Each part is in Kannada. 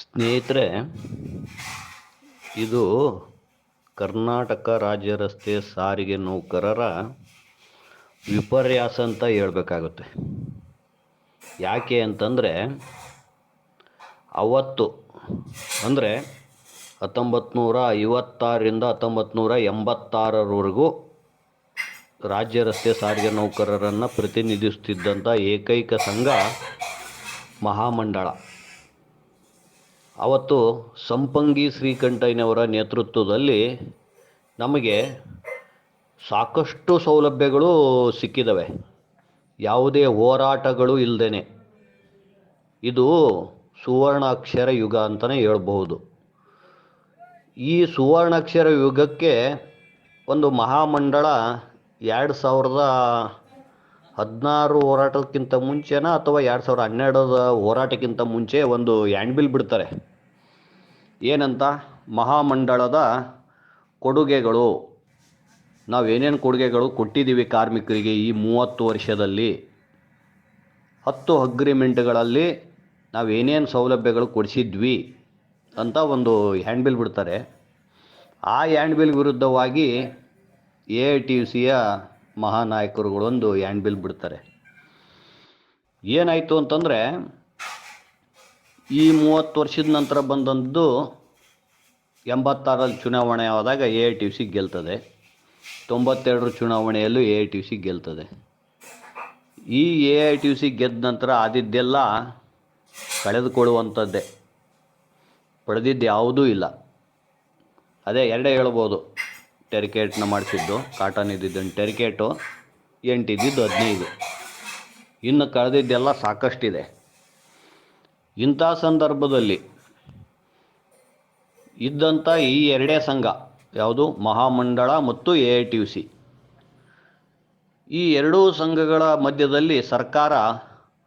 ಸ್ನೇಹಿತರೆ, ಇದು ಕರ್ನಾಟಕ ರಾಜ್ಯ ರಸ್ತೆ ಸಾರಿಗೆ ನೌಕರರ ವಿಪರ್ಯಾಸ ಅಂತ ಹೇಳ್ಬೇಕಾಗುತ್ತೆ. ಯಾಕೆ ಅಂತಂದರೆ, ಅವತ್ತು, ಅಂದರೆ ಹತ್ತೊಂಬತ್ತು ನೂರ ಐವತ್ತಾರರಿಂದ ಹತ್ತೊಂಬತ್ತು ನೂರ ಎಂಬತ್ತಾರರವರೆಗೂ ರಾಜ್ಯ ರಸ್ತೆ ಸಾರಿಗೆ ನೌಕರರನ್ನು ಪ್ರತಿನಿಧಿಸುತ್ತಿದ್ದಂಥ ಏಕೈಕ ಸಂಘ ಮಹಾಮಂಡಳ. ಅವತ್ತು ಸಂಪಂಗಿ ಶ್ರೀಕಂಠಯ್ಯನವರ ನೇತೃತ್ವದಲ್ಲಿ ನಮಗೆ ಸಾಕಷ್ಟು ಸೌಲಭ್ಯಗಳು ಸಿಕ್ಕಿದವೆ. ಯಾವುದೇ ಹೋರಾಟಗಳು ಇಲ್ಲದೇ ಇದು ಸುವರ್ಣಾಕ್ಷರ ಯುಗ ಅಂತಲೇ ಹೇಳಬಹುದು. ಈ ಸುವರ್ಣಾಕ್ಷರ ಯುಗಕ್ಕೆ ಒಂದು ಮಹಾಮಂಡಳ ಎರಡು ಸಾವಿರದ ಹದಿನಾರು ಹೋರಾಟಕ್ಕಿಂತ ಮುಂಚೆನ ಅಥವಾ ಎರಡು ಸಾವಿರದ ಹನ್ನೆರಡರ ಹೋರಾಟಕ್ಕಿಂತ ಮುಂಚೆ ಒಂದು ಹ್ಯಾಂಡ್ಬಿಲ್ ಬಿಡ್ತಾರೆ? ಏನಂತ? ಮಹಾಮಂಡಳದ ಕೊಡುಗೆಗಳು. ನಾವು ಏನೇನು ಕೊಡುಗೆಗಳು ಕೊಟ್ಟಿದ್ದೀವಿ ಕಾರ್ಮಿಕರಿಗೆ ಈ ಮೂವತ್ತು ವರ್ಷದಲ್ಲಿ? ಹತ್ತು ಅಗ್ರಿಮೆಂಟ್ಗಳಲ್ಲಿ ನಾವು ಏನೇನು ಸೌಲಭ್ಯಗಳು ಕೊಡಿಸಿದ್ವಿ ಅಂತ ಒಂದು ಹ್ಯಾಂಡ್ಬಿಲ್ ಬಿಡ್ತಾರೆ. ಆ ಹ್ಯಾಂಡ್ಬಿಲ್ ವಿರುದ್ಧವಾಗಿ ಎ ಐ ಟಿ ಯು ಸಿಯ ಮಹಾನಾಯಕರುಗಳೊಂದು ಹ್ಯಾಂಡ್ಬಿಲ್ ಬಿಡ್ತಾರೆ. ಏನಾಯಿತು ಅಂತಂದರೆ, ಈ ಮೂವತ್ತು ವರ್ಷದ ನಂತರ ಬಂದಂಥದ್ದು ಎಂಬತ್ತಾರಲ್ಲಿ ಚುನಾವಣೆ ಆದಾಗ ಎ ಐ ಟಿ ಸಿ ಗೆಲ್ತದೆ. ತೊಂಬತ್ತೆರಡರ ಚುನಾವಣೆಯಲ್ಲೂ ಎ ಐ ಟಿ ಸಿ ಗೆಲ್ತದೆ. ಈ ಎ ಐ ಟಿ ಸಿ ಗೆದ್ದ ನಂತರ ಆದಿದ್ದೆಲ್ಲ ಕಳೆದುಕೊಳ್ಳುವಂಥದ್ದೇ. ಪಡೆದಿದ್ದು ಯಾವುದೂ ಇಲ್ಲ. ಅದೇ ಎರಡೇ ಹೇಳ್ಬೋದು. ಟೆರಿಕೇಟ್ನ ಮಾಡಿಸಿದ್ದು ಕಾಟನ್ ಇದ್ದಿದ್ದು ಟೆರಿಕೇಟು ಎಂಟು ಇದ್ದಿದ್ದು ಹದಿನೈದು. ಇನ್ನು ಕಳೆದಿದ್ದೆಲ್ಲ ಸಾಕಷ್ಟಿದೆ. ಇಂಥ ಸಂದರ್ಭದಲ್ಲಿ ಇದ್ದಂಥ ಈ ಎರಡೇ ಸಂಘ, ಯಾವುದು ಮಹಾಮಂಡಳ ಮತ್ತು ಎ ಐ ಟಿ ಸಿ. ಈ ಎರಡೂ ಸಂಘಗಳ ಮಧ್ಯದಲ್ಲಿ ಸರ್ಕಾರ,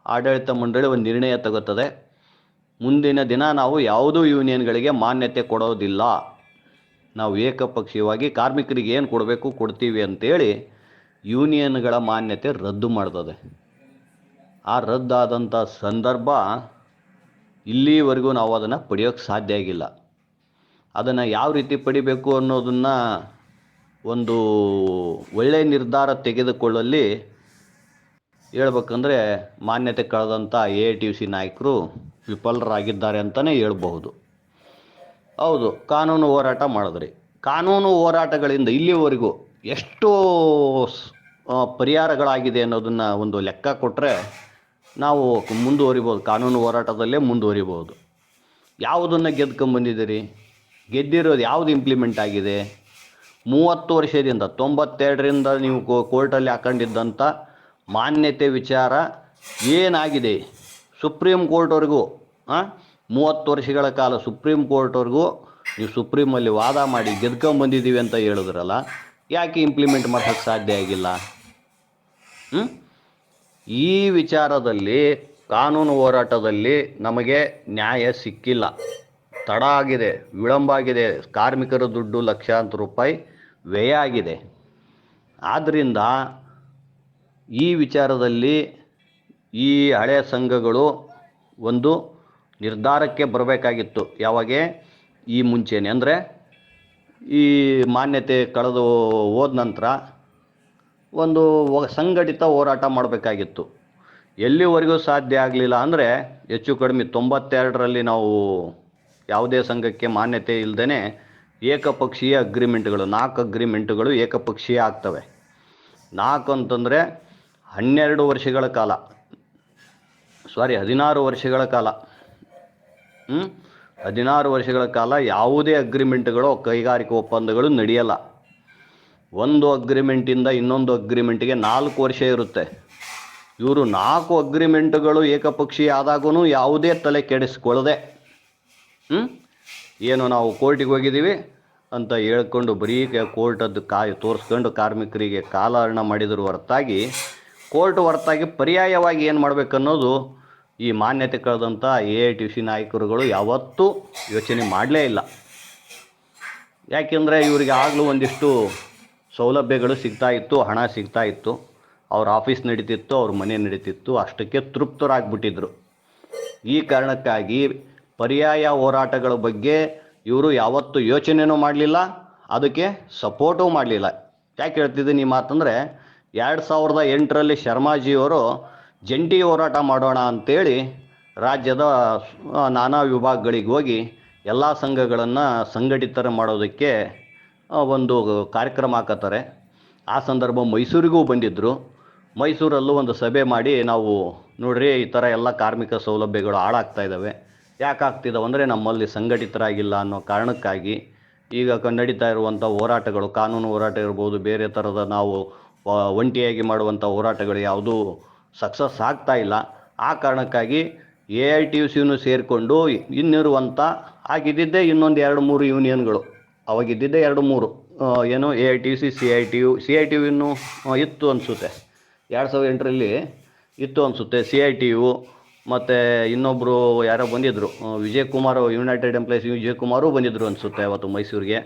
ಆಡಳಿತ ಮಂಡಳಿ ಒಂದು ನಿರ್ಣಯ ತಗುತ್ತದೆ ಮುಂದಿನ ದಿನ ನಾವು ಯಾವುದೂ ಯೂನಿಯನ್ಗಳಿಗೆ ಮಾನ್ಯತೆ ಕೊಡೋದಿಲ್ಲ. ನಾವು ಏಕಪಕ್ಷೀಯವಾಗಿ ಕಾರ್ಮಿಕರಿಗೆ ಏನು ಕೊಡಬೇಕು ಕೊಡ್ತೀವಿ ಅಂತೇಳಿ ಯೂನಿಯನ್ಗಳ ಮಾನ್ಯತೆ ರದ್ದು ಮಾಡ್ತದೆ. ಆ ರದ್ದಾದಂಥ ಸಂದರ್ಭ ಇಲ್ಲಿವರೆಗೂ ನಾವು ಅದನ್ನು ಪಡೆಯೋಕ್ಕೆ ಸಾಧ್ಯ ಆಗಿಲ್ಲ. ಅದನ್ನು ಯಾವ ರೀತಿ ಪಡಿಬೇಕು ಅನ್ನೋದನ್ನು ಒಂದು ಒಳ್ಳೆಯ ನಿರ್ಧಾರ ತೆಗೆದುಕೊಳ್ಳಲ್ಲಿ ಹೇಳ್ಬೇಕಂದ್ರೆ ಮಾನ್ಯತೆ ಕಳೆದಂಥ ಎ ಟಿ ಯು ಸಿ ನಾಯಕರು ವಿಫಲರಾಗಿದ್ದಾರೆ ಅಂತಲೇ ಹೇಳ್ಬಹುದು. ಹೌದು, ಕಾನೂನು ಹೋರಾಟ ಮಾಡಿದ್ರಿ. ಕಾನೂನು ಹೋರಾಟಗಳಿಂದ ಇಲ್ಲಿವರೆಗೂ ಎಷ್ಟು ಪರಿಹಾರಗಳಾಗಿದೆ ಅನ್ನೋದನ್ನು ಒಂದು ಲೆಕ್ಕ ಕೊಟ್ಟರೆ ನಾವು ಮುಂದುವರಿಬೋದು, ಕಾನೂನು ಹೋರಾಟದಲ್ಲೇ ಮುಂದುವರಿಬೋದು. ಯಾವುದನ್ನು ಗೆದ್ಕೊಂಬಂದಿದ್ದೀರಿ ಗೆದ್ದಿರೋದು ಯಾವುದು ಇಂಪ್ಲಿಮೆಂಟ್ ಆಗಿದೆ? ಮೂವತ್ತು ವರ್ಷದಿಂದ, ತೊಂಬತ್ತೆರಡರಿಂದ ನೀವು ಕೋರ್ಟಲ್ಲಿ ಹಾಕೊಂಡಿದ್ದಂಥ ಮಾನ್ಯತೆ ವಿಚಾರ ಏನಾಗಿದೆ? ಸುಪ್ರೀಂ ಕೋರ್ಟ್ವರೆಗೂ ಹಾಂ ಮೂವತ್ತು ವರ್ಷಗಳ ಕಾಲ ಸುಪ್ರೀಂ ಕೋರ್ಟ್ವರೆಗೂ ನೀವು ಸುಪ್ರೀಮಲ್ಲಿ ವಾದ ಮಾಡಿ ಗೆದ್ಕೊಂಬಂದಿದ್ದೀವಿ ಅಂತ ಹೇಳಿದ್ರಲ್ಲ, ಯಾಕೆ ಇಂಪ್ಲಿಮೆಂಟ್ ಮಾಡೋಕ್ಕೆ ಸಾಧ್ಯ ಆಗಿಲ್ಲ? ಈ ವಿಚಾರದಲ್ಲಿ, ಕಾನೂನು ಹೋರಾಟದಲ್ಲಿ ನಮಗೆ ನ್ಯಾಯ ಸಿಕ್ಕಿಲ್ಲ. ತಡ ಆಗಿದೆ, ವಿಳಂಬ ಆಗಿದೆ, ಕಾರ್ಮಿಕರ ದುಡ್ಡು ಲಕ್ಷಾಂತರ ರೂಪಾಯಿ ವ್ಯಯ ಆಗಿದೆ. ಆದ್ದರಿಂದ ಈ ವಿಚಾರದಲ್ಲಿ ಈ ಹಳೆಯ ಸಂಘಗಳು ಒಂದು ನಿರ್ಧಾರಕ್ಕೆ ಬರಬೇಕಾಗಿತ್ತು. ಯಾವಾಗ? ಈ ಮುಂಚೆನೆ. ಅಂದರೆ ಈ ಮಾನ್ಯತೆ ಕಳೆದು ಹೋದ ನಂತರ ಒಂದು ಸಂಘಟಿತ ಹೋರಾಟ ಮಾಡಬೇಕಾಗಿತ್ತು. ಎಲ್ಲಿವರೆಗೂ ಸಾಧ್ಯ ಆಗಲಿಲ್ಲ ಅಂದರೆ ಹೆಚ್ಚು ಕಡಿಮೆ ತೊಂಬತ್ತೆರಡರಲ್ಲಿ ನಾವು ಯಾವುದೇ ಸಂಘಕ್ಕೆ ಮಾನ್ಯತೆ ಇಲ್ಲದೇ ಏಕಪಕ್ಷೀಯ ಅಗ್ರಿಮೆಂಟ್ಗಳು, ನಾಲ್ಕು ಅಗ್ರಿಮೆಂಟ್ಗಳು ಏಕಪಕ್ಷೀಯ ಆಗ್ತವೆ. ನಾಲ್ಕು ಅಂತಂದರೆ ಹನ್ನೆರಡು ವರ್ಷಗಳ ಕಾಲ. ಸಾರಿ, ಹದಿನಾರು ವರ್ಷಗಳ ಕಾಲ? ಹದಿನಾರು ವರ್ಷಗಳ ಕಾಲ ಯಾವುದೇ ಅಗ್ರಿಮೆಂಟ್ಗಳು ಕೈಗಾರಿಕಾ ಒಪ್ಪಂದಗಳು ನಡೆಯಲ್ಲ. ಒಂದು ಅಗ್ರಿಮೆಂಟಿಂದ ಇನ್ನೊಂದು ಅಗ್ರಿಮೆಂಟಿಗೆ ನಾಲ್ಕು ವರ್ಷ ಇರುತ್ತೆ. ಇವರು ನಾಲ್ಕು ಅಗ್ರಿಮೆಂಟ್ಗಳು ಏಕಪಕ್ಷೀಯ ಆದಾಗೂ ಯಾವುದೇ ತಲೆ ಕೆಡಿಸ್ಕೊಳ್ಳದೆ ಹ್ಞೂ ಏನು ನಾವು ಕೋರ್ಟಿಗೆ ಹೋಗಿದ್ದೀವಿ ಅಂತ ಹೇಳ್ಕೊಂಡು ಬರೀ ಕೋರ್ಟದ್ದು ಕಾಯಿ ತೋರಿಸ್ಕೊಂಡು ಕಾರ್ಮಿಕರಿಗೆ ಕಾಲಹರಣ ಮಾಡಿದ್ರ ಹೊರತಾಗಿ, ಕೋರ್ಟ್ ಹೊರತಾಗಿ ಪರ್ಯಾಯವಾಗಿ ಏನು ಮಾಡಬೇಕನ್ನೋದು ಈ ಮಾನ್ಯತೆ ಕಳೆದಂಥ ಎ ಐ ಟಿ ಸಿ ನಾಯಕರುಗಳು ಯಾವತ್ತೂ ಯೋಚನೆ ಮಾಡಲೇ ಇಲ್ಲ. ಯಾಕೆಂದರೆ ಇವರಿಗೆ ಆಗಲೂ ಒಂದಿಷ್ಟು ಸೌಲಭ್ಯಗಳು ಸಿಗ್ತಾ ಇತ್ತು, ಹಣ ಸಿಗ್ತಾ ಇತ್ತು. ಅವ್ರ ಆಫೀಸ್ ನಡೀತಿತ್ತು, ಅವ್ರ ಮನೆ ನಡೀತಿತ್ತು, ಅಷ್ಟಕ್ಕೆ ತೃಪ್ತರಾಗ್ಬಿಟ್ಟಿದ್ರು. ಈ ಕಾರಣಕ್ಕಾಗಿ ಪರ್ಯಾಯ ಹೋರಾಟಗಳ ಬಗ್ಗೆ ಇವರು ಯಾವತ್ತೂ ಯೋಚನೆಯೂ ಮಾಡಲಿಲ್ಲ, ಅದಕ್ಕೆ ಸಪೋರ್ಟೂ ಮಾಡಲಿಲ್ಲ. ಯಾಕೆ ಹೇಳ್ತಿದ್ದೀನಿ ಈ ಮಾತಂದರೆ, ಎರಡು ಸಾವಿರದ ಎಂಟರಲ್ಲಿ ಶರ್ಮಾಜಿಯವರು ಜಂಟಿ ಹೋರಾಟ ಮಾಡೋಣ ಅಂತೇಳಿ ರಾಜ್ಯದ ನಾನಾ ವಿಭಾಗಗಳಿಗೆ ಹೋಗಿ ಎಲ್ಲ ಸಂಘಗಳನ್ನು ಸಂಘಟಿತರ ಮಾಡೋದಕ್ಕೆ ಒಂದು ಕಾರ್ಯಕ್ರಮ ಹಾಕತ್ತಾರೆ. ಆ ಸಂದರ್ಭ ಮೈಸೂರಿಗೂ ಬಂದಿದ್ದರು ಮೈಸೂರಲ್ಲೂ ಒಂದು ಸಭೆ ಮಾಡಿ ನಾವು ನೋಡ್ರಿ ಈ ಥರ ಎಲ್ಲ ಕಾರ್ಮಿಕ ಸೌಲಭ್ಯಗಳು ಹಾಳಾಗ್ತಾ ಇದ್ದಾವೆ ಯಾಕಾಗ್ತಿದ್ದಾವೆ ಅಂದರೆ ನಮ್ಮಲ್ಲಿ ಸಂಘಟಿತರಾಗಿಲ್ಲ ಅನ್ನೋ ಕಾರಣಕ್ಕಾಗಿ ಈಗ ನಡೀತಾ ಇರುವಂಥ ಹೋರಾಟಗಳು, ಕಾನೂನು ಹೋರಾಟ ಇರ್ಬೋದು, ಬೇರೆ ಥರದ ನಾವು ಒಂಟಿಯಾಗಿ ಮಾಡುವಂಥ ಹೋರಾಟಗಳು ಯಾವುದೂ ಸಕ್ಸಸ್ ಆಗ್ತಾ ಇಲ್ಲ. ಆ ಕಾರಣಕ್ಕಾಗಿ ಎ ಐ ಟಿ ಯು ಸಿನೂ ಸೇರಿಕೊಂಡು ಇನ್ನಿರುವಂಥ ಆಗಿದ್ದಿದ್ದೇ ಇನ್ನೊಂದು ಎರಡು ಮೂರು ಯೂನಿಯನ್ಗಳು ಅವಾಗಿದ್ದಿದ್ದೇ ಎರಡು ಮೂರು ಏನು A I T U C C I T U C I T U ಇನ್ನೂ ಇತ್ತು ಅನಿಸುತ್ತೆ. ಎರಡು ಸಾವಿರದ ಎಂಟರಲ್ಲಿ ಇತ್ತು ಅನಿಸುತ್ತೆ ಸಿ ಐ ಟಿ ಯು ಮತ್ತು ಇನ್ನೊಬ್ಬರು ಯಾರೋ ಬಂದಿದ್ದರು ವಿಜಯಕುಮಾರ್ ಯುನೈಟೆಡ್ ಎಂಪ್ಲಾಯೀಸ್ ವಿಜಯ್ ಕುಮಾರು ಬಂದಿದ್ದರು ಅನಿಸುತ್ತೆ ಅವತ್ತು ಮೈಸೂರಿಗೆ.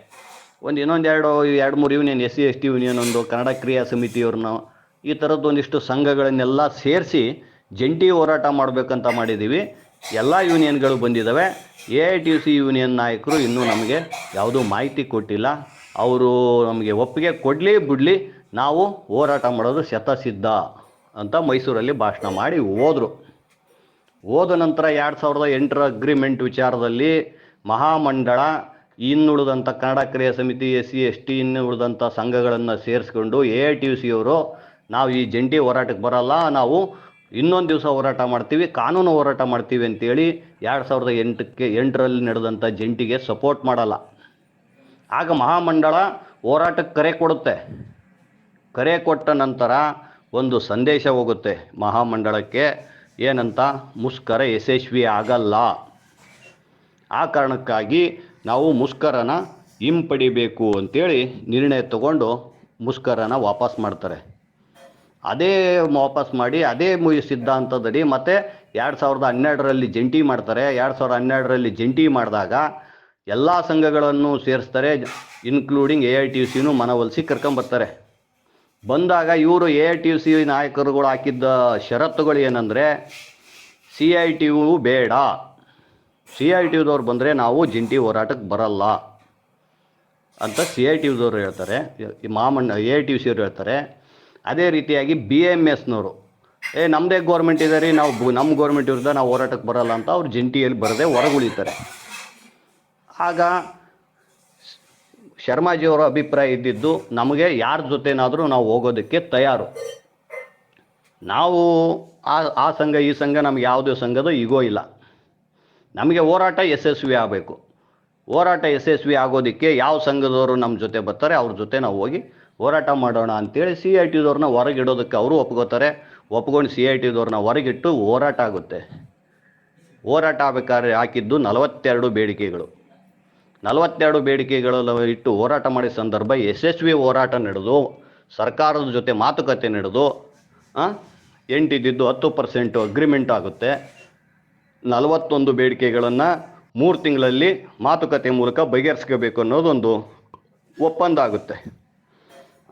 ಒಂದು ಇನ್ನೊಂದು ಎರಡು ಎರಡು ಮೂರು union S C S T union ಒಂದು ಕನ್ನಡ ಕ್ರಿಯಾ ಸಮಿತಿಯವ್ರನ್ನ ಈ ಥರದ್ದು ಒಂದಿಷ್ಟು ಸಂಘಗಳನ್ನೆಲ್ಲ ಸೇರಿಸಿ ಜಂಟಿ ಹೋರಾಟ ಮಾಡಬೇಕಂತ ಮಾಡಿದ್ದೀವಿ. ಎಲ್ಲ ಯೂನಿಯನ್ಗಳು ಬಂದಿದ್ದಾವೆ. A I T C union ನಾಯಕರು ಇನ್ನೂ ನಮಗೆ ಯಾವುದೂ ಮಾಹಿತಿ ಕೊಟ್ಟಿಲ್ಲ. ಅವರು ನಮಗೆ ಒಪ್ಪಿಗೆ ಕೊಡಲಿ ಬಿಡಲಿ ನಾವು ಹೋರಾಟ ಮಾಡೋದು ಶತಸಿದ್ಧ ಅಂತ ಮೈಸೂರಲ್ಲಿ ಭಾಷಣ ಮಾಡಿ ಹೋದರು. ಹೋದ ನಂತರ ಎರಡು ಸಾವಿರದ ಎಂಟರ ಅಗ್ರಿಮೆಂಟ್ ವಿಚಾರದಲ್ಲಿ ಮಹಾಮಂಡಳ, ಇನ್ನುಳಿದಂಥ ಕನ್ನಡ ಕ್ರಿಯಾ ಸಮಿತಿ, ಎಸ್ ಸಿ, ಎಸ್ ಟಿ, ಇನ್ನುಳಿದಂಥ ಸಂಘಗಳನ್ನು ಸೇರಿಸ್ಕೊಂಡು A I T U C ಅವರು ನಾವು ಈ ಜಂಟಿ ಹೋರಾಟಕ್ಕೆ ಬರಲ್ಲ, ನಾವು ಇನ್ನೊಂದು ದಿವಸ ಹೋರಾಟ ಮಾಡ್ತೀವಿ, ಕಾನೂನು ಹೋರಾಟ ಮಾಡ್ತೀವಿ ಅಂತೇಳಿ ಎರಡು ಸಾವಿರದ ಎಂಟಕ್ಕೆ ಎಂಟರಲ್ಲಿ ನಡೆದಂಥ ಜಂಟಿಗೆ ಸಪೋರ್ಟ್ ಮಾಡಲ್ಲ. ಆಗ ಮಹಾಮಂಡಳ ಹೋರಾಟಕ್ಕೆ ಕರೆ ಕೊಡುತ್ತೆ. ಕರೆ ಕೊಟ್ಟ ನಂತರ ಒಂದು ಸಂದೇಶ ಹೋಗುತ್ತೆ ಮಹಾಮಂಡಳಕ್ಕೆ, ಏನಂತ? ಮುಷ್ಕರ ಯಶಸ್ವಿ ಆಗಲ್ಲ. ಆ ಕಾರಣಕ್ಕಾಗಿ ನಾವು ಮುಷ್ಕರನ ಹಿಂಪಡಿಬೇಕು ಅಂತೇಳಿ ನಿರ್ಣಯ ತಗೊಂಡು ಮುಷ್ಕರನ ವಾಪಸ್ ಮಾಡ್ತಾರೆ. ಅದೇ ವಾಪಸ್ ಮಾಡಿ, ಅದೇ ಮುಗಿ ಸಿದ್ಧಾಂತದಡಿ ಮತ್ತೆ ಎರಡು ಸಾವಿರದ ಹನ್ನೆರಡರಲ್ಲಿ ಜಂಟಿ ಮಾಡ್ತಾರೆ. ಎರಡು ಸಾವಿರದ ಹನ್ನೆರಡರಲ್ಲಿ ಜಂಟಿ ಮಾಡಿದಾಗ ಎಲ್ಲ ಸಂಘಗಳನ್ನು ಸೇರಿಸ್ತಾರೆ including A I T U ಸಿನೂ ಮನವೊಲಿಸಿ ಕರ್ಕೊಂಬರ್ತಾರೆ. ಬಂದಾಗ ಇವರು A I T U C ನಾಯಕರುಗಳು ಹಾಕಿದ್ದ ಷರತ್ತುಗಳು ಏನಂದರೆ ಸಿ ಐ ಟಿ ಯು ಬೇಡ. ಸಿ ಐ ಟಿ ಯುದವ್ರು ಬಂದರೆ ನಾವು ಜಂಟಿ ಹೋರಾಟಕ್ಕೆ ಬರಲ್ಲ ಅಂತ ಸಿ ಐ ಟಿ ಯುದವ್ರು ಹೇಳ್ತಾರೆ. Mamanna A I T U C ಅವ್ರು ಹೇಳ್ತಾರೆ. ಅದೇ ರೀತಿಯಾಗಿ ಬಿ ಎಂ ಎಸ್ನವರು ಏ ನಮ್ಮದೇ ಗೋರ್ಮೆಂಟ್ ಇದೆ ರೀ, ನಾವು ನಮ್ಮ ಗೋರ್ಮೆಂಟ್ ವಿರುದ್ಧ ನಾವು ಹೋರಾಟಕ್ಕೆ ಬರಲ್ಲ ಅಂತ ಅವ್ರು ಜಂಟಿಯಲ್ಲಿ ಬರದೆ ಹೊರಗುಳಿತಾರೆ. ಆಗ ಶರ್ಮಾಜಿಯವರ ಅಭಿಪ್ರಾಯ ಇದ್ದಿದ್ದು, ನಮಗೆ ಯಾರ ಜೊತೆನಾದರೂ ನಾವು ಹೋಗೋದಕ್ಕೆ ತಯಾರು. ನಾವು ಆ ಆ ಸಂಘ, ಈ ಸಂಘ ನಮ್ಗೆ ಯಾವುದೇ ಸಂಘದ ಈಗೋ ಇಲ್ಲ. ನಮಗೆ ಹೋರಾಟ ಯಶಸ್ವಿ ಆಗಬೇಕು. ಹೋರಾಟ ಯಶಸ್ವಿ ಆಗೋದಕ್ಕೆ ಯಾವ ಸಂಘದವರು ನಮ್ಮ ಜೊತೆ ಬರ್ತಾರೆ, ಅವ್ರ ಜೊತೆ ನಾವು ಹೋಗಿ ಹೋರಾಟ ಮಾಡೋಣ ಅಂತೇಳಿ ಸಿ ಐ ಟಿದವ್ರನ್ನ ಹೊರಗಿಡೋದಕ್ಕೆ ಅವರು ಒಪ್ಕೋತಾರೆ. ಒಪ್ಕೊಂಡು ಸಿ ಐ ಟಿದವ್ರನ್ನ ಹೊರಗಿಟ್ಟು ಹೋರಾಟ ಆಗುತ್ತೆ. ಹೋರಾಟ ಆಗ್ಬೇಕಾದ್ರೆ ಹಾಕಿದ್ದು ನಲವತ್ತೆರಡು ಬೇಡಿಕೆಗಳು. ನಲವತ್ತೆರಡು ಬೇಡಿಕೆಗಳನ್ನು ಇಟ್ಟು ಹೋರಾಟ ಮಾಡಿದ ಸಂದರ್ಭ ಯಶಸ್ವಿ ಹೋರಾಟ ನಡೆದು, ಸರ್ಕಾರದ ಜೊತೆ ಮಾತುಕತೆ ನಡೆದು ಎಂಟಿದ್ದು ಹತ್ತು ಪರ್ಸೆಂಟು ಅಗ್ರಿಮೆಂಟ್ ಆಗುತ್ತೆ. ನಲವತ್ತೊಂದು ಬೇಡಿಕೆಗಳನ್ನು ಮೂರು ತಿಂಗಳಲ್ಲಿ ಮಾತುಕತೆ ಮೂಲಕ ಬಗೆಹರಿಸ್ಕೋಬೇಕು ಅನ್ನೋದೊಂದು ಒಪ್ಪಂದ ಆಗುತ್ತೆ.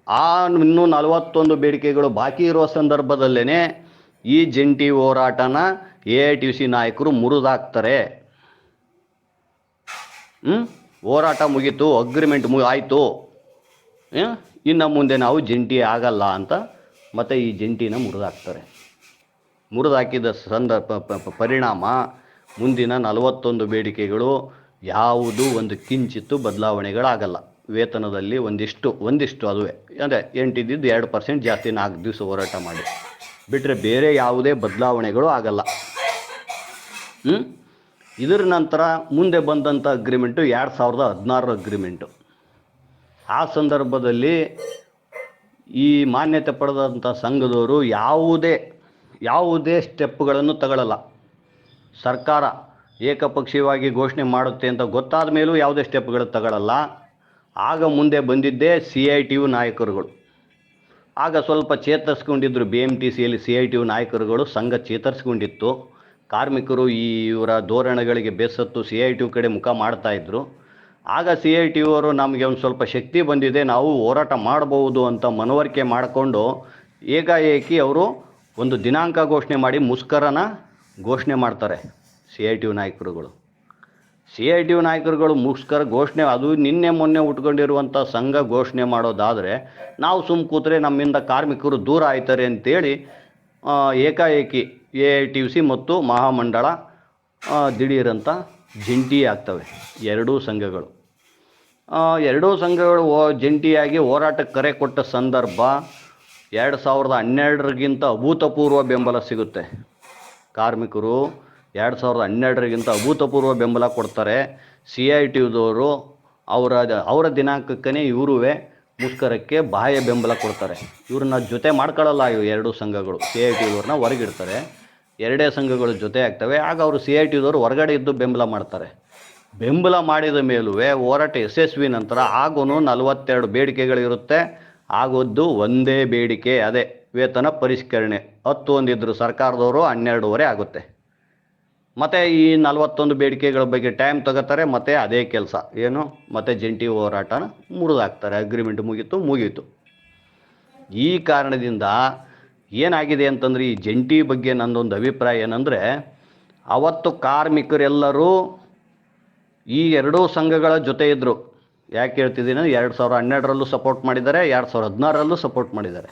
ಆ ಇನ್ನೂ ನಲವತ್ತೊಂದು ಬೇಡಿಕೆಗಳು ಬಾಕಿ ಇರುವ ಸಂದರ್ಭದಲ್ಲೇ ಈ ಜಂಟಿ ಹೋರಾಟನ ಎ ಐ ಟಿ ಸಿ ನಾಯಕರು ಮುರಿದಾಕ್ತಾರೆ. ಹ್ಞೂ ಹೋರಾಟ ಮುಗೀತು ಅಗ್ರಿಮೆಂಟ್ ಮು, ಆಯಿತು. ಇನ್ನು ಮುಂದೆ ನಾವು ಜಂಟಿ ಆಗಲ್ಲ ಅಂತ ಮತ್ತು ಈ ಜಂಟಿನ ಮುರಿದಾಕ್ತಾರೆ. ಮುರಿದಾಕಿದ ಸಂದರ್ಭ ಪರಿಣಾಮ ಮುಂದಿನ ನಲವತ್ತೊಂದು ಬೇಡಿಕೆಗಳು ಯಾವುದೂ ಒಂದು ಕಿಂಚಿತ್ತು ಬದಲಾವಣೆಗಳಾಗಲ್ಲ. ವೇತನದಲ್ಲಿ ಒಂದಿಷ್ಟು ಒಂದಿಷ್ಟು ಅದುವೆ ಅಂದರೆ ಎಂಟಿದ್ದು ಎರಡು ಪರ್ಸೆಂಟ್ ಜಾಸ್ತಿ ನಾಲ್ಕು ದಿವಸ ಹೋರಾಟ ಮಾಡಿ. ಬಿಟ್ಟರೆ ಬೇರೆ ಯಾವುದೇ ಬದಲಾವಣೆಗಳು ಆಗಲ್ಲ. ಹ್ಞೂ ಇದರ ನಂತರ ಮುಂದೆ ಬಂದಂಥ ಅಗ್ರಿಮೆಂಟು ಎರಡು ಸಾವಿರದ ಹದಿನಾರರ ಅಗ್ರಿಮೆಂಟು ಆ ಸಂದರ್ಭದಲ್ಲಿ ಈ ಮಾನ್ಯತೆ ಪಡೆದಂಥ ಸಂಘದವರು ಯಾವುದೇ ಯಾವುದೇ ಸ್ಟೆಪ್ಗಳನ್ನು ತಗೊಳ್ಳಲ್ಲ ಸರ್ಕಾರ ಏಕಪಕ್ಷೀಯವಾಗಿ ಘೋಷಣೆ ಮಾಡುತ್ತೆ ಅಂತ ಗೊತ್ತಾದ ಮೇಲೂ ಯಾವುದೇ ಸ್ಟೆಪ್ಗಳು ತಗೊಳ್ಳಲ್ಲ ಆಗ ಮುಂದೆ ಬಂದಿದ್ದೇ ಸಿ ಐ ಟಿ ಯು ನಾಯಕರುಗಳು. ಆಗ ಸ್ವಲ್ಪ ಚೇತರಿಸ್ಕೊಂಡಿದ್ದರು ಬಿ ಎಂ ಟಿ ಸಿಯಲ್ಲಿ ಸಿ ಐ ಟಿ ಯು ನಾಯಕರುಗಳು, ಸಂಘ ಚೇತರಿಸ್ಕೊಂಡಿತ್ತು. ಕಾರ್ಮಿಕರು ಈ ಇವರ ಧೋರಣೆಗಳಿಗೆ ಬೇಸತ್ತು ಸಿ ಐ ಟಿ ಯು ಕಡೆ ಮುಖ ಮಾಡ್ತಾ ಇದ್ರು. ಆಗ ಸಿ ಐ ಟಿ ಯು ಅವರು ನಮಗೆ ಒಂದು ಸ್ವಲ್ಪ ಶಕ್ತಿ ಬಂದಿದೆ, ನಾವು ಹೋರಾಟ ಮಾಡಬಹುದು ಅಂತ ಮನವರಿಕೆ ಮಾಡಿಕೊಂಡು ಏಕಾಏಕಿ ಅವರು ಒಂದು ದಿನಾಂಕ ಘೋಷಣೆ ಮಾಡಿ ಮುಷ್ಕರನ ಘೋಷಣೆ ಮಾಡ್ತಾರೆ ಸಿ ಐ ಟಿ ಯು ನಾಯಕರುಗಳು. ಸಿ ಐ ಟಿ ನಾಯಕರುಗಳು ಮುಷ್ಕರ ಘೋಷಣೆ, ಅದು ನಿನ್ನೆ ಮೊನ್ನೆ ಉಟ್ಕೊಂಡಿರುವಂಥ ಸಂಘ ಘೋಷಣೆ ಮಾಡೋದಾದರೆ ನಾವು ಸುಮ್ಮ ಕೂತ್ರೆ ನಮ್ಮಿಂದ ಕಾರ್ಮಿಕರು ದೂರ ಆಯ್ತಾರೆ ಅಂತೇಳಿ ಏಕಾಏಕಿ A I T U C ಮತ್ತು ಮಹಾಮಂಡಳ ದಿಢೀರಂತ ಜಂಟಿ ಆಗ್ತವೆ ಎರಡೂ ಸಂಘಗಳು. ಎರಡೂ ಸಂಘಗಳು ಓ- ಜಂಟಿಯಾಗಿ ಹೋರಾಟಕ್ಕೆ ಕರೆ ಕೊಟ್ಟ ಸಂದರ್ಭ ಎರಡು ಸಾವಿರದ ಹನ್ನೆರಡರಿಗಿಂತ ಅಭೂತಪೂರ್ವ ಬೆಂಬಲ ಸಿಗುತ್ತೆ. ಕಾರ್ಮಿಕರು ಎರಡು ಸಾವಿರದ ಹನ್ನೆರಡರಿಗಿಂತ ಅಭೂತಪೂರ್ವ ಬೆಂಬಲ ಕೊಡ್ತಾರೆ ಸಿ ಐ ಟಿದವರು ಅವರ ಅವರ ದಿನಾಂಕಕ್ಕೇ ಇವರುವೆ ಮುಷ್ಕರಕ್ಕೆ ಬಾಹ್ಯ ಬೆಂಬಲ ಕೊಡ್ತಾರೆ. ಇವ್ರನ್ನ ಜೊತೆ ಮಾಡ್ಕೊಳ್ಳಲ್ಲ ಇವು ಎರಡು ಸಂಘಗಳು. ಸಿ ಐ ಟಿ ಯುದವ್ರನ್ನ ಹೊರಗಿಡ್ತಾರೆ. ಎರಡೇ ಸಂಘಗಳು ಜೊತೆ ಆಗ್ತವೆ. ಆಗ ಅವರು ಸಿ ಐ ಟಿದವರು ಹೊರಗಡೆ ಇದ್ದು ಬೆಂಬಲ ಮಾಡ್ತಾರೆ. ಬೆಂಬಲ ಮಾಡಿದ ಮೇಲೂ ಹೋರಾಟ ಯಶಸ್ವಿ ನಂತರ ಆಗೂ ನಲವತ್ತೆರಡು ಬೇಡಿಕೆಗಳಿರುತ್ತೆ. ಆಗೋದ್ದು ಒಂದೇ ಬೇಡಿಕೆ, ಅದೇ ವೇತನ ಪರಿಷ್ಕರಣೆ. ಹತ್ತು ಒಂದಿದ್ರು ಸರ್ಕಾರದವರು ಹನ್ನೆರಡೂವರೆ ಆಗುತ್ತೆ. ಮತ್ತು ಈ ನಲವತ್ತೊಂದು ಬೇಡಿಕೆಗಳ ಬಗ್ಗೆ ಟೈಮ್ ತಗೋತಾರೆ, ಮತ್ತೆ ಅದೇ ಕೆಲಸ. ಏನು? ಮತ್ತೆ ಜಂಟಿ ಹೋರಾಟನ ಮುರಿದಾಕ್ತಾರೆ. ಅಗ್ರಿಮೆಂಟ್ ಮುಗೀತು ಮುಗೀತು. ಈ ಕಾರಣದಿಂದ ಏನಾಗಿದೆ ಅಂತಂದ್ರೆ, ಈ ಜಂಟಿ ಬಗ್ಗೆ ನಂದೊಂದು ಅಭಿಪ್ರಾಯ ಏನಂದರೆ, ಅವತ್ತು ಕಾರ್ಮಿಕರೆಲ್ಲರೂ ಈ ಎರಡೂ ಸಂಘಗಳ ಜೊತೆ ಇದ್ದರು ಯಾಕೆ ಹೇಳ್ತಿದ್ದೀನಿ ಎರಡು ಸಾವಿರ ಹನ್ನೆರಡರಲ್ಲೂ ಸಪೋರ್ಟ್ ಮಾಡಿದ್ದಾರೆ, ಎರಡು ಸಾವಿರದ ಹದಿನಾರರಲ್ಲೂ ಸಪೋರ್ಟ್ ಮಾಡಿದ್ದಾರೆ.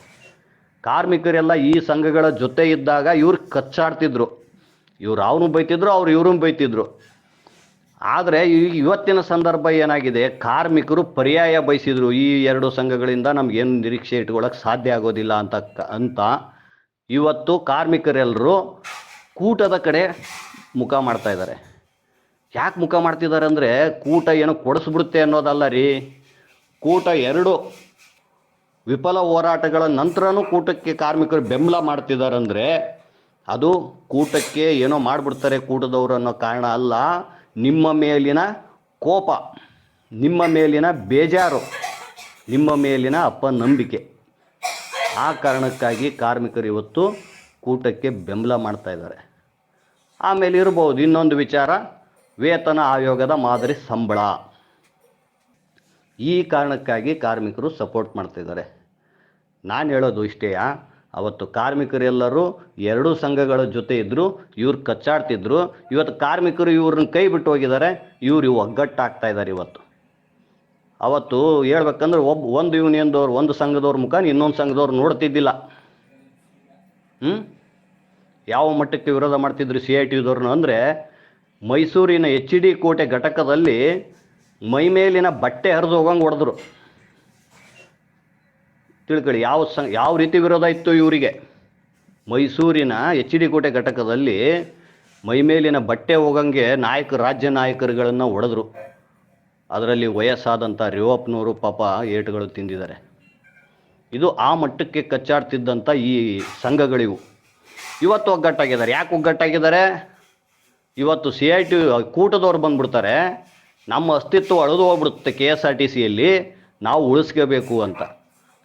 ಕಾರ್ಮಿಕರೆಲ್ಲ ಈ ಸಂಘಗಳ ಜೊತೆ ಇದ್ದಾಗ ಇವ್ರು ಕಚ್ಚಾಡ್ತಿದ್ರು. ಇವ್ರು ಅವನು ಬೈತಿದ್ರು, ಅವ್ರು ಇವ್ರನ್ನ ಬೈತಿದ್ರು. ಆದರೆ ಇವತ್ತಿನ ಸಂದರ್ಭ ಏನಾಗಿದೆ? ಕಾರ್ಮಿಕರು ಪರ್ಯಾಯ ಬಯಸಿದ್ರು, ಈ ಎರಡು ಸಂಘಗಳಿಂದ ನಮಗೇನು ನಿರೀಕ್ಷೆ ಇಟ್ಕೊಳ್ಳೋಕೆ ಸಾಧ್ಯ ಆಗೋದಿಲ್ಲ ಅಂತ ಅಂತ ಇವತ್ತು ಕಾರ್ಮಿಕರೆಲ್ಲರೂ ಕೂಟದ ಕಡೆ ಮುಖ ಮಾಡ್ತಾ ಇದ್ದಾರೆ. ಯಾಕೆ ಮುಖ ಮಾಡ್ತಿದ್ದಾರೆ ಅಂದರೆ ಕೂಟ ಏನೋ ಕೊಡಿಸ್ಬಿಡುತ್ತೆ ಅನ್ನೋದಲ್ಲ ರೀ. ಕೂಟ ಎರಡು ವಿಫಲ ಹೋರಾಟಗಳ ನಂತರನೂ ಕೂಟಕ್ಕೆ ಕಾರ್ಮಿಕರು ಬೆಂಬಲ ಮಾಡ್ತಿದ್ದಾರೆ ಅಂದರೆ ಅದು ಕೂಟಕ್ಕೆ ಏನೋ ಮಾಡಿಬಿಡ್ತಾರೆ ಕೂಟದವರು ಅನ್ನೋ ಕಾರಣ ಅಲ್ಲ, ನಿಮ್ಮ ಮೇಲಿನ ಕೋಪ, ನಿಮ್ಮ ಮೇಲಿನ ಬೇಜಾರು, ನಿಮ್ಮ ಮೇಲಿನ ಅಪ್ಪ ನಂಬಿಕೆ ಆ ಕಾರಣಕ್ಕಾಗಿ ಕಾರ್ಮಿಕರು ಇವತ್ತು ಕೂಟಕ್ಕೆ ಬೆಂಬಲ ಮಾಡ್ತಾ ಇದ್ದಾರೆ. ಆಮೇಲೆ ಇರ್ಬೋದು ಇನ್ನೊಂದು ವಿಚಾರ, ವೇತನ ಆಯೋಗದ ಮಾದರಿ ಸಂಬಳ. ಈ ಕಾರಣಕ್ಕಾಗಿ ಕಾರ್ಮಿಕರು ಸಪೋರ್ಟ್ ಮಾಡ್ತಿದ್ದಾರೆ ನಾನು ಹೇಳೋದು ಇಷ್ಟೇ ಅವತ್ತು ಕಾರ್ಮಿಕರೆಲ್ಲರೂ ಎರಡೂ ಸಂಘಗಳ ಜೊತೆ ಇದ್ದರು ಇವ್ರು ಕಚ್ಚಾಡ್ತಿದ್ರು. ಇವತ್ತು ಕಾರ್ಮಿಕರು ಇವ್ರನ್ನ ಕೈ ಬಿಟ್ಟು ಹೋಗಿದ್ದಾರೆ ಇವ್ರು ಇವು ಒಗ್ಗಟ್ಟಾಗ್ತಾ ಇದ್ದಾರೆ ಇವತ್ತು. ಅವತ್ತು ಹೇಳ್ಬೇಕಂದ್ರೆ ಒಬ್ಬ ಒಂದು ಯೂನಿಯನ್ದವ್ರು, ಒಂದು ಸಂಘದವ್ರ ಮುಖ, ಇನ್ನೊಂದು ಸಂಘದವ್ರು ನೋಡ್ತಿದ್ದಿಲ್ಲ. ಹ್ಞೂ ಯಾವ ಮಟ್ಟಕ್ಕೆ ವಿರೋಧ ಮಾಡ್ತಿದ್ರು ಸಿ ಐ ಟಿ ಯುದವ್ರನ್ನ ಅಂದರೆ, ಮೈಸೂರಿನ ಎಚ್ ಡಿ ಕೋಟೆ ಘಟಕದಲ್ಲಿ ಮೈಮೇಲಿನ ಬಟ್ಟೆ ಹರಿದು ಹೋಗಂಗೆ ಹೊಡೆದ್ರು. ತಿಳ್ಕೊಳ್ಳಿ, ಯಾವ ಸಂ, ಯಾವ ರೀತಿ ವಿರೋಧ ಇತ್ತು ಇವರಿಗೆ? ಮೈಸೂರಿನ ಎಚ್ ಡಿ ಕೋಟೆ ಘಟಕದಲ್ಲಿ ಮೈಮೇಲಿನ ಬಟ್ಟೆ ಹೋಗಂಗೆ ನಾಯಕ, ರಾಜ್ಯ ನಾಯಕರುಗಳನ್ನು ಹೊಡೆದ್ರು. ಅದರಲ್ಲಿ ವಯಸ್ಸಾದಂಥ ರೇವಪ್ಪನವರು ಪಾಪ ಏಟುಗಳು ತಿಂದಿದ್ದಾರೆ. ಇದು ಆ ಮಟ್ಟಕ್ಕೆ ಕಚ್ಚಾಡ್ತಿದ್ದಂಥ ಈ ಸಂಘಗಳಿವು. ಇವತ್ತು ಒಗ್ಗಟ್ಟಾಗಿದ್ದಾರೆ. ಯಾಕೆ ಒಗ್ಗಟ್ಟಾಗಿದ್ದಾರೆ? ಇವತ್ತು ಸಿ ಐ ಟಿ ಕೂಟದವ್ರು ಬಂದ್ಬಿಡ್ತಾರೆ. ನಮ್ಮ ಅಸ್ತಿತ್ವ ಅಳೆದು ಹೋಗ್ಬಿಡುತ್ತೆ ಕೆ ಎಸ್ ಆರ್ ಟಿ ಸಿಯಲ್ಲಿ. ನಾವು ಉಳಿಸ್ಕೋಬೇಕು ಅಂತ.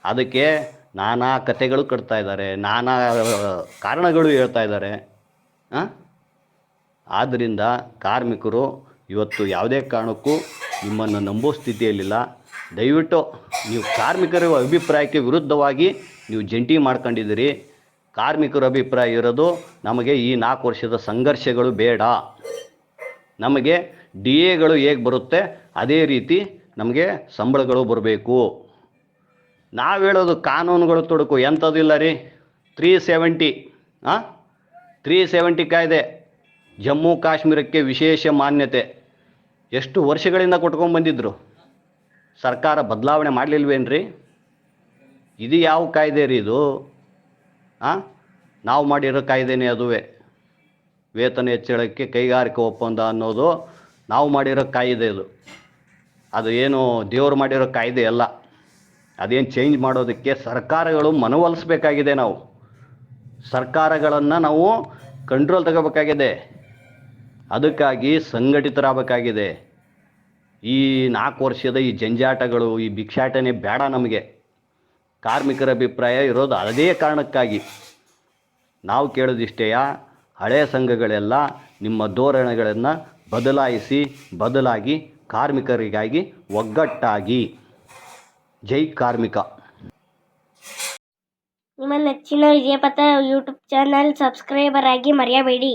ಅದಕ್ಕೆ ನಾನಾ ಕತೆಗಳು ಕಟ್ತಾ ಇದ್ದಾರೆ, ನಾನಾ ಕಾರಣಗಳು ಹೇಳ್ತಾ ಇದ್ದಾರೆ? ಆದ್ದರಿಂದ ಕಾರ್ಮಿಕರು ಇವತ್ತು ಯಾವುದೇ ಕಾರಣಕ್ಕೂ ನಿಮ್ಮನ್ನು ನಂಬೋ ಸ್ಥಿತಿಯಲ್ಲಿಲ್ಲ. ದಯವಿಟ್ಟು ನೀವು ಕಾರ್ಮಿಕರ ಅಭಿಪ್ರಾಯಕ್ಕೆ ವಿರುದ್ಧವಾಗಿ ನೀವು ಜಂಟಿ ಮಾಡ್ಕೊಂಡಿದ್ದೀರಿ. ಕಾರ್ಮಿಕರ ಅಭಿಪ್ರಾಯ ಇರೋದು ನಮಗೆ ಈ ನಾಲ್ಕು ವರ್ಷದ ಸಂಘರ್ಷಗಳು ಬೇಡ. ನಮಗೆ ಡಿ ಎಗಳು ಹೇಗೆ ಬರುತ್ತೆ, ಅದೇ ರೀತಿ ನಮಗೆ ಸಂಬಳಗಳು ಬರಬೇಕು. ನಾವು ಹೇಳೋದು ಕಾನೂನುಗಳು ತೊಡಕು. ಎಂಥದಿಲ್ಲ ರೀ? ತ್ರೀ ಸೆವೆಂಟಿ ಹಾಂ ತ್ರೀ ಸೆವೆಂಟಿ ಕಾಯ್ದೆ. ಜಮ್ಮು ಕಾಶ್ಮೀರಕ್ಕೆ ವಿಶೇಷ ಮಾನ್ಯತೆ. ಎಷ್ಟು ವರ್ಷಗಳಿಂದ ಕೊಟ್ಕೊಂಡು ಬಂದಿದ್ರು? ಸರ್ಕಾರ ಬದಲಾವಣೆ ಮಾಡಲಿಲ್ವೇನ್ರಿ? ಇದು ಯಾವ ಕಾಯ್ದೆ ರೀ ಇದು? ಹಾಂ ನಾವು ಮಾಡಿರೋ ಕಾಯ್ದೆನೇ ಅದುವೇ. ವೇತನ ಹೆಚ್ಚಳಕ್ಕೆ ಕೈಗಾರಿಕಾ ಒಪ್ಪಂದ ಅನ್ನೋದು ನಾವು ಮಾಡಿರೋ ಕಾಯ್ದೆ ಇದು. ಅದು ಏನು ದೇವರು ಮಾಡಿರೋ ಕಾಯ್ದೆ ಅಲ್ಲ. ಅದೇನು ಚೇಂಜ್ ಮಾಡೋದಕ್ಕೆ ಸರ್ಕಾರಗಳು ಮನವೊಲಿಸ್ಬೇಕಾಗಿದೆ ನಾವು. ಸರ್ಕಾರಗಳನ್ನು ನಾವು ಕಂಟ್ರೋಲ್ ತಗೋಬೇಕಾಗಿದೆ. ಅದಕ್ಕಾಗಿ ಸಂಘಟಿತರಾಗಬೇಕಾಗಿದೆ. ಈ ನಾಲ್ಕು ವರ್ಷದ ಈ ಜಂಜಾಟಗಳು, ಈ ಭಿಕ್ಷಾಟನೆ ಬೇಡ ನಮಗೆ. ಕಾರ್ಮಿಕರ ಅಭಿಪ್ರಾಯ ಇರೋದು ಅದೇ ಕಾರಣಕ್ಕಾಗಿ. ನಾವು ಕೇಳೋದಿಷ್ಟೇಯ? ಹಳೆಯ ಸಂಘಗಳೆಲ್ಲ ನಿಮ್ಮ ಧೋರಣೆಗಳನ್ನು ಬದಲಾಯಿಸಿ, ಬದಲಾಗಿ ಕಾರ್ಮಿಕರಿಗಾಗಿ ಒಗ್ಗಟ್ಟಾಗಿ. ಜೈ ಕಾರ್ಮಿಕ ನಿಮ್ಮ ನೆಚ್ಚಿನ ವಿಜಯಪಥ ಯೂಟ್ಯೂಬ್ ಚಾನಲ್ ಸಬ್ಸ್ಕ್ರೈಬರ್ ಆಗಿ ಮರೆಯಬೇಡಿ